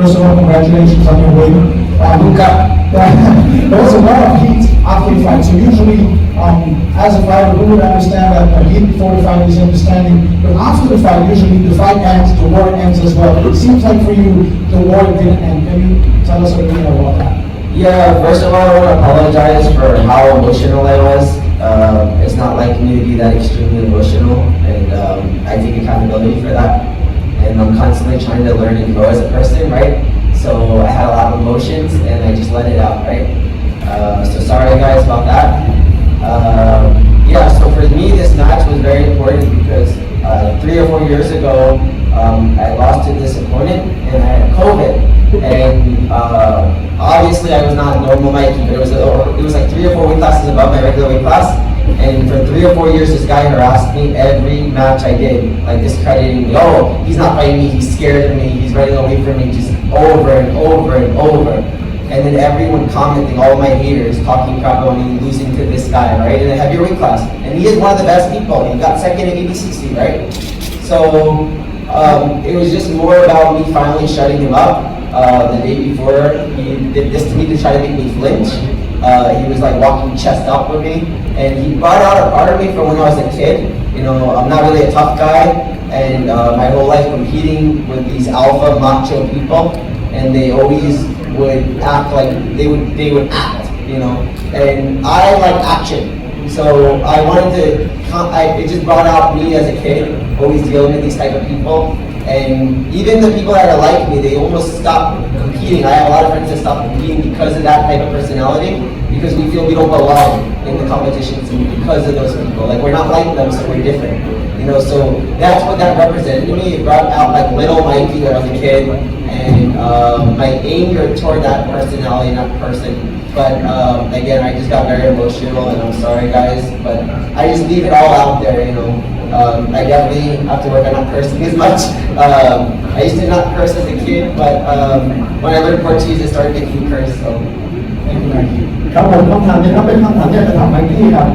First of all, congratulations on your win. Uh, Luca, there was a lot of heat after the fight. So usually, um, as a fighter, we would understand that uh, heat before the fight is understanding. But after the fight, usually the fight ends, the war ends as well. It seems like for you, the war didn't end. Can you tell us a little bit about that? Yeah, first of all, I want to apologize for how emotional I was. Uh, it's not like me to be that extremely emotional, and um, I take accountability for that. And I'm constantly trying to learn and grow as a person, right? So I had a lot of emotions, and I just let it out, right? Uh, so sorry, guys, about that. Um, yeah, so for me, this match was very important because uh, three or four years ago, um, I lost to this opponent, and I had COVID. And uh, obviously, I was not a normal Mikey, but it was a, it was like three or four weight classes above my regular weight class. And for three or four years, this guy harassed me every match I did, like discrediting me. Oh, he's not fighting me. He's scared of me. He's running away from me, just over and over and over. And then everyone commenting, all my haters talking crap about me losing to this guy, right? In a heavyweight class. And he is one of the best people. He got second in ABCC, right? So um, it was just more about me finally shutting him up. Uh, the day before, he did this to me to try to make me flinch. Uh, he was like walking chest up with me, and he brought out a part of me from when I was a kid. You know, I'm not really a tough guy, and uh, my whole life competing with these alpha macho people, and they always would act like they would they would act, you know, and I like action. So I wanted to, I, it just brought out me as a kid, always dealing with these type of people. And even the people that are like me, they almost stop competing. I have a lot of friends that stop competing because of that type of personality, because we feel we don't belong in the competitions and because of those people. Like we're not like them, so we're different. You know, so that's what that represented to me. It brought out like little Mikey when I was a kid, and um, my anger toward that personality, and that person. But um, again, I just got very emotional, and I'm sorry, guys. But I just leave it all out there, you know. Um, I definitely have to work on not cursing as much. Um, I used to not curse as a kid, but um, when I learned Portuguese, I started making me curse. So ครับผมคำถามนี้ครับเป็นคำถามที่จะถามไมคี้ครับ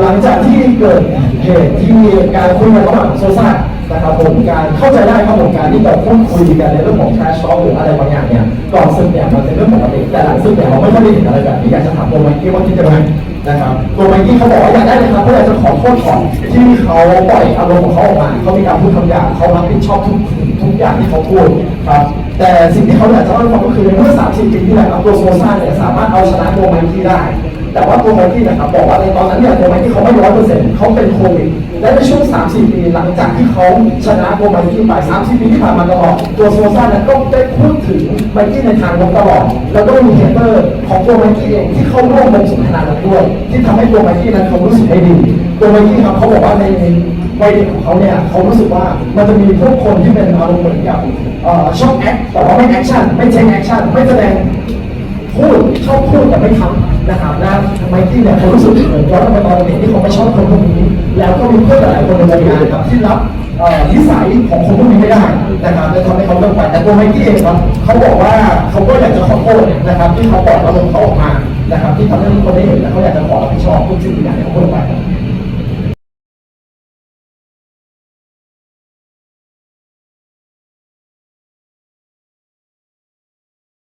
หลังจากที่เกิดเหตุที่มีการคุยกันระหว่างโซซ่านะครับผมการเข้าใจได้ครับผมการที่เราพูดคุยกันในเรื่องของแคชช็อปหรืออะไรบางอย่างเนี่ยก่อนศึกเนี่ยมันเป็นเรื่องปกติแต่หลังศึกเนี่ยเราไม่ค่อยได้เห็นอะไรแบบนี้อยากจะถามตัวไมค์กี้ว่าคิดยังไงนะครับตัวไมค์กี้เขาบอกว่าอยากได้เลยครับเพราะอจะขอโทษก่อนที่เขาปล่อยอารมณ์ของเขาออกมาเขามีการพูดคำหยาบเขารับผิดชอบทุกทุกอย่างที่เขาพูดครับ แต่สิ่งที่เขาอยากจะเล่าให้ฟังก็คือในเมื่อ3 4ปีที่แล้วครับตัวโซซ่าเนี่ยสามารถเอาชนะตัวไมค์กี้ได้ แต่ว่าตัวไมค์กี้นะครับบอกว่าในตอนนั้นเนี่ยตัวไมค์กี้เขาไม่ร้อยเปอร์เซ็นต์เขาเป็นโควิดและในช่วง3 4ปีหลังจากที่เขาชนะตัวไมค์กี้ไป3 4ปีที่ผ่านมาตลอดตัวโซซ่าเนี่ยก็ได้พูดถึงไมค์กี้ในทางลบตลอด แล้วก็มีเฮเตอร์ของตัวไมค์กี้เองที่เข้าร่วมวงสนทนาด้วย ที่ทำให้ตัวไมค์กี้นั้นเขารู้สึกไม่ดี ตัวไมค์กี้ครับเขาบอกว่าใน วัยเด็กของเขาเนี่ยเขารู้สึกว่ามันจะมีพวกคนที่เป็นอารมณ์เหมือนกับชอบแอคแต่ว่าไม่แอคชั่นไม่เทคแอคชั่นไม่แสดงพูดชอบพูดแต่ไม่ทำนะครับและไมกี้เนี่ยเขารู้สึกเหมือนย้อนกลับไปตอนเด็กที่เขาไม่ชอบคนพวกนี้ แล้วก็มีเพื่อนหลายคนในวงการครับที่รับนิสัยของคนพวกนี้ไม่ได้นะครับและทำให้เขาเลิกไปแต่ตัวไมกี้เองครับเขาบอกว่าเขาก็อยากจะขอโทษนะครับที่เขาปล่อยอารมณ์เขาออกมานะครับที่ทำให้คนได้เห็นและเขาอยากจะขอรับผิดชอบทุกสิ่งทุกอย่างที่เขาพูดไป